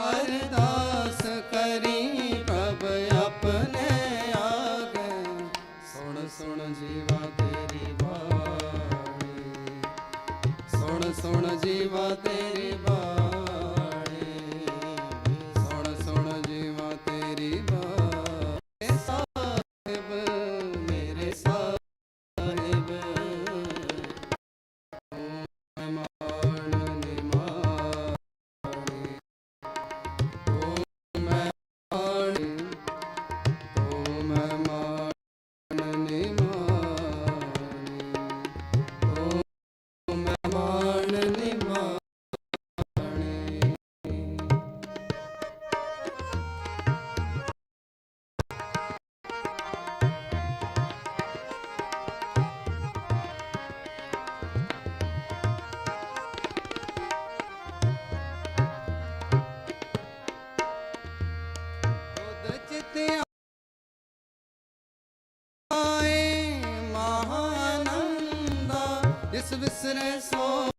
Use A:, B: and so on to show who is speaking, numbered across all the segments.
A: ਅਰਦਾਸ ਕਰੀ ਪ੍ਰਭ ਆਪਣੇ ਆਗੇ ਸੁਣ ਸੁਣ ਜੀਵ ਇਸ ਵਿਸਰੇ ਸੋ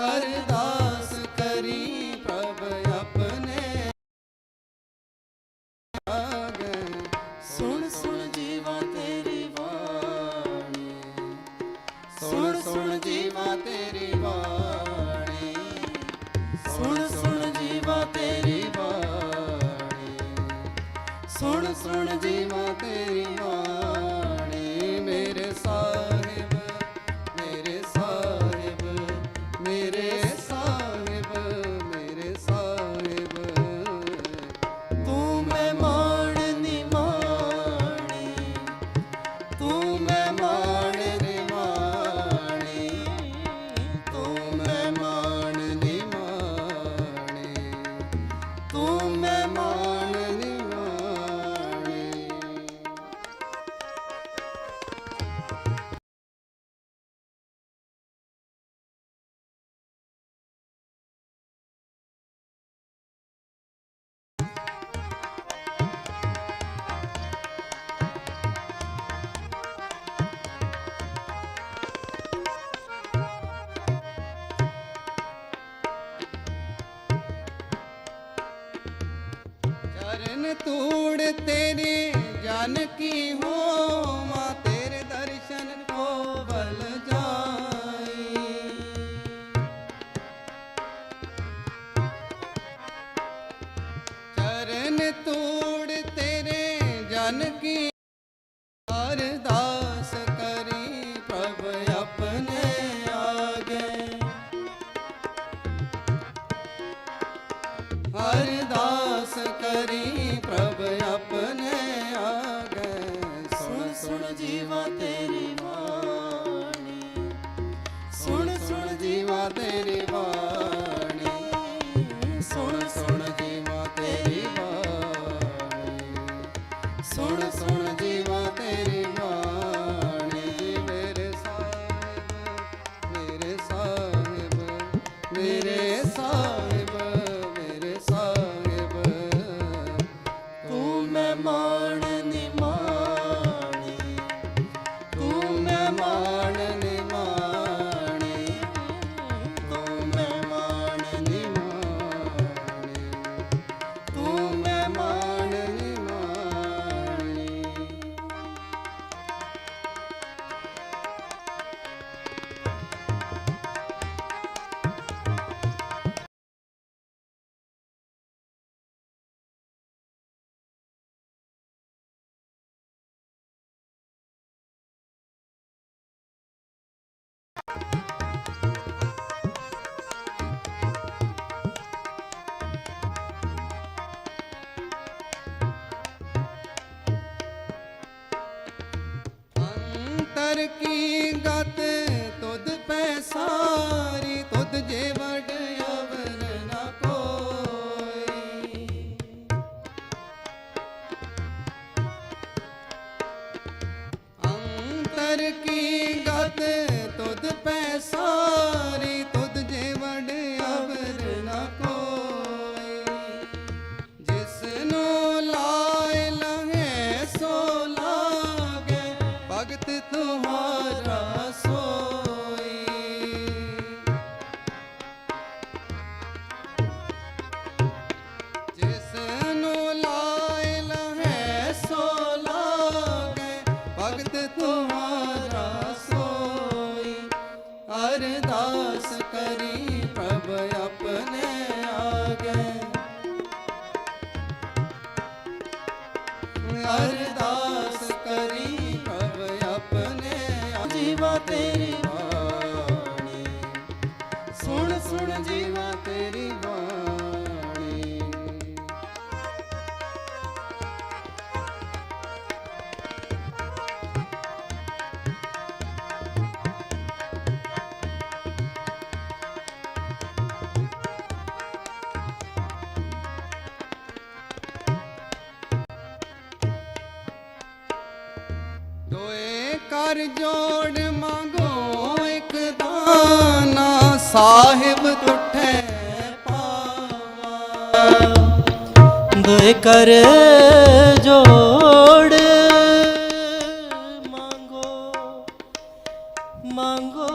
A: ਅਰਦਾਸ ਕਰੀ ਪ੍ਰਭ ਆਪਣੇ ਆਗੇ। ਸੁਣ ਸੁਣ ਜੀਵਾ ਤੇਰੀ ਬਾਣੀ। ਸੁਣ ਸੁਣ ਜੀਵਾ ਤੇਰੀ ਬਾਣੀ। ਸੁਣ ਸੁਣ ਜੀਵਾ ਤੇਰੀ ਬਾਣੀ। ਸੁਣ ਸੁਣ ਜੀਵਾ ਤੇਰੀ ਬਾਣੀ। mereço. ਧੂੜ ਤੇਰੇ ਜਾਨਕੀ ਹੋ ਮਾਤਾ तेरी माँ की ਅਰਦਾਸ ਕਰੀ ਪ੍ਰਭ ਆਪਣੇ ਆਗੇ। ਅਰਦਾਸ ਕਰੀ ਪ੍ਰਭ ਆਪਣੇ ਜੀਵਾ ਤੇਰੀ ਬਾਣੀ। ਸੁਣ ਸੁਣ ਜੀ ਕਰ ਜੋੜ ਮੰਗੋ ਇੱਕ ਦਾਨਾ, ਸਾਹਿਬ ਤੁਠੇ ਪਾਵਾ।
B: ਦੁਇ ਕਰ ਜੋੜ ਮੰਗੋ ਮੰਗੋ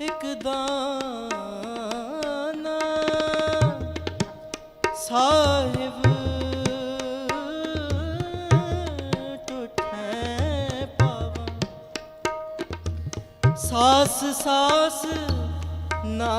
B: ਇੱਕ ਦਾਨਾ, ਸਾਹਿਬ ਸਾਸ ਸਾਸ ਨਾ